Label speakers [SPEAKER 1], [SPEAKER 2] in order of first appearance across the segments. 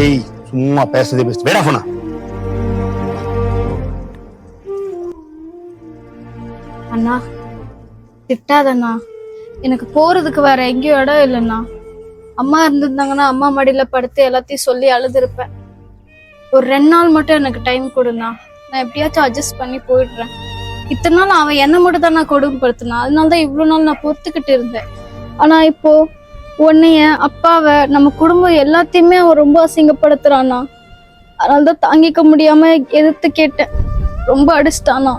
[SPEAKER 1] ஏய் சும்மா பேசுறதே பேசு வேடா போனா
[SPEAKER 2] அண்ணா திட்டாதண்ணா. எனக்கு போறதுக்கு வேற எங்கேயும் இடம் இல்லைண்ணா. அம்மா இருந்திருந்தாங்கன்னா அம்மா மடியில படுத்து எல்லாத்தையும் சொல்லி அழுதுருப்பேன். ஒரு ரெண்டு நாள் மட்டும் எனக்கு டைம் கொடுண்ணா. நான் எப்படியாச்சும் அட்ஜஸ்ட் பண்ணி போயிடுறேன். இத்தனை நாள் அவன் என்ன மட்டும் தான் நான் கொடுமைப்படுத்தினான். அதனால தான் இவ்வளோ நாள் நான் பொறுத்துக்கிட்டு இருந்தேன். ஆனா இப்போ உன்னைய அப்பாவை நம்ம குடும்பம் எல்லாத்தையுமே அவன் ரொம்ப அசிங்கப்படுத்துறானா. அதனால தான் தாங்கிக்க முடியாம எதிர்த்து கேட்டேன். ரொம்ப அடிச்சிட்டானா.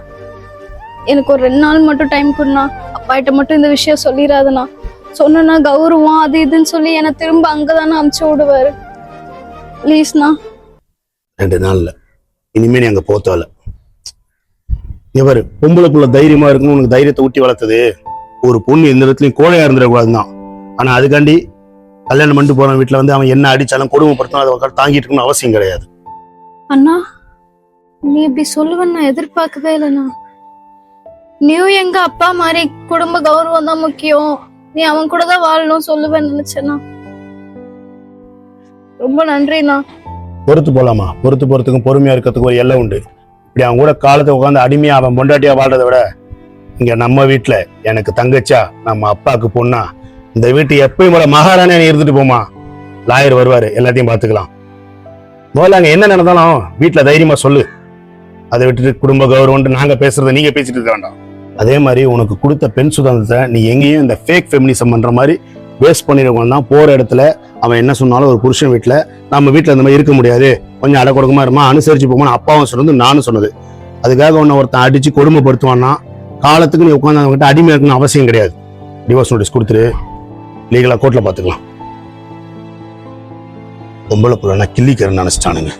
[SPEAKER 2] எனக்கு ஒரு ரெண்டு நாள் மட்டும் டைம் கொடுண்ணா அப்பாகிட்ட மட்டும் இந்த விஷயம் சொல்லிடாதண்ணா சொன்னா கௌரவம் அது இதுன்னு சொல்லி என்னை திரும்ப அங்கதானே அமுச்சு விடுவாரு. ப்ளீஸ்ண்ணா
[SPEAKER 1] ரெண்டு நாள்ல இனிமே நீ அங்க போத்தால இவர் பொம்பளைக்குள்ள தைரியமா இருக்கணும் உனக்கு தைரியத்தை ஊட்டி வளர்த்தது. ஒரு பொண்ணு எந்த இடத்துலயும் கோழையா இருந்துடக்கூடாதுதான். ஆனா அதுக்காண்டி கல்யாணம் பண்ணிட்டு போற வீட்டுல வந்து அவன் என்ன அடிச்சாலும் கொடுமைப்படுத்தணும் அதை உட்காந்து தாங்கிட்டு இருக்கணும்னு அவசியம் கிடையாது.
[SPEAKER 2] அண்ணா நீ இப்படி சொல்லுவேன்னு நான் எதிர்பார்க்கவே இல்லைண்ணா. நீயும் எங்க அப்பா மாதிரி குடும்ப கௌரவம் தான் முக்கியம். நீ அவன் கூட தான் வாழணும் சொல்லுவேன்னு நினைச்சேண்ணா. ரொம்ப நன்றிண்ணா.
[SPEAKER 1] பொறுத்து போலாமா? பொறுத்து போறதுக்கும் பொறுமையா இருக்கிறதுக்கும் ஒரு எல்லை உண்டு. இப்படி அவன் கூட காலத்தை உட்காந்து அடிமையா அவன் பொண்டாட்டியா வாழ்றதை விட இங்க நம்ம வீட்டுல எனக்கு தங்கச்சா நம்ம அப்பாவுக்கு பொண்ணா இந்த வீட்டு எப்பயும் போல மகாராணியா நீ இருந்துட்டு போமா லாயர் வருவாரு எல்லாத்தையும் பார்த்துக்கலாம். முதல்ல அங்கே என்ன நடந்தாலும் வீட்டில் தைரியமாக சொல்லு. அதை விட்டுட்டு குடும்ப கௌரவம்னு நாங்கள் பேசுறத நீங்கள் பேசிட்டு இருக்க வேண்டாம். அதே மாதிரி உனக்கு கொடுத்த பெண் சுதந்திரத்தை நீ எங்கேயும் இந்த ஃபேக் ஃபெமினிசம் பண்ணுற மாதிரி வேஸ்ட் பண்ணிடுவான் தான் போகிற இடத்துல அவன் என்ன சொன்னாலும் ஒரு புருஷன் வீட்டில் நம்ம வீட்டில் இந்த மாதிரி இருக்க முடியாது. கொஞ்சம் அடக்குடக்கமா இருமா அனுசரிச்சு போமா அப்பாவும் சொன்னது நானும் சொன்னது. அதுக்காக உன்னை ஒருத்தன் அடித்து கொடுமைப்படுத்துவான்னா காலத்துக்கு நீ உட்காந்து அவங்ககிட்ட அடிமை இருக்கணும்னு அவசியம் கிடையாது. டிவோர்ஸ் நோட்டீஸ் கொடுத்துரு. லீகலாக கோர்ட்டில் பாத்துக்கலாம். பொம்பளை புள்ளனா கிள்ளிக்கிறேன்னு நினைச்சிட்டானுங்க.